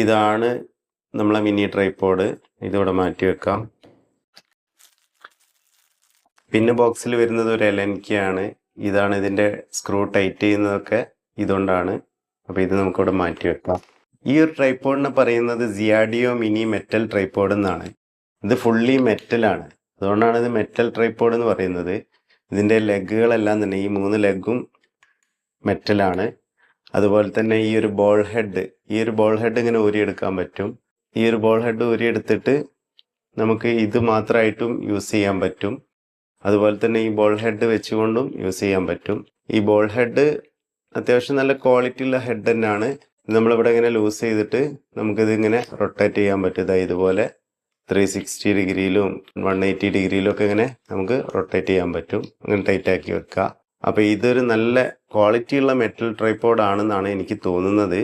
ഇതാണ് നമ്മളെ mini tripod ഇതിവിടെ മാറ്റി വെക്കാം. പിന്നെ ബോക്സിൽ വരുന്നത് ഒരു എലൻകിയാണ് ഇതാണ് ഇതിന്റെ സ്ക്രൂ ടൈറ്റ് ചെയ്യുന്നതൊക്കെ ഇതുകൊണ്ടാണ്. അപ്പോൾ ഇത് നമുക്കിവിടെ മാറ്റി വെക്കാം. ഈ ഒരു ട്രൈപ്പോഡിനെ പറയുന്നത് സിയാഡിയോ മിനി മെറ്റൽ ട്രൈപ്പോഡ് എന്നാണ്. ഇത് ഫുള്ളി മെറ്റലാണ്. അതുകൊണ്ടാണ് ഇത് മെറ്റൽ ട്രൈപ്പോഡ് എന്ന് പറയുന്നത്. ഇതിന്റെ ലെഗുകളെല്ലാം തന്നെ ഈ മൂന്ന് ലെഗും മെറ്റലാണ്. അതുപോലെ തന്നെ ഈ ഒരു ബോൾ ഹെഡ് ഈ ഒരു ബോൾ ഹെഡ് ഇങ്ങനെ ഊരിയെടുക്കാൻ പറ്റും. ഈ ഒരു ബോൾ ഹെഡ് ഊരിയെടുത്തിട്ട് നമുക്ക് ഇത് മാത്രമായിട്ടും യൂസ് ചെയ്യാൻ പറ്റും. അതുപോലെ തന്നെ ഈ ബോൾ ഹെഡ് വെച്ചുകൊണ്ടും യൂസ് ചെയ്യാൻ പറ്റും. ഈ ബോൾ ഹെഡ് അത്യാവശ്യം നല്ല ക്വാളിറ്റി ഉള്ള ഹെഡ് തന്നെയാണ്. നമ്മളിവിടെ ഇങ്ങനെ ലൂസ് ചെയ്തിട്ട് നമുക്കിത് ഇങ്ങനെ റൊട്ടേറ്റ് ചെയ്യാൻ പറ്റും. ഇതാ ഇതുപോലെ ത്രീ സിക്സ്റ്റി ഡിഗ്രിയിലും വൺ എയ്റ്റി ഡിഗ്രിയിലും ഒക്കെ ഇങ്ങനെ നമുക്ക് റൊട്ടേറ്റ് ചെയ്യാൻ പറ്റും. അങ്ങനെ ടൈറ്റാക്കി വെക്കുക. അപ്പോൾ ഇതൊരു നല്ല ക്വാളിറ്റിയുള്ള മെറ്റൽ ട്രൈപ്പോഡ് ആണെന്നാണ് എനിക്ക് തോന്നുന്നത്.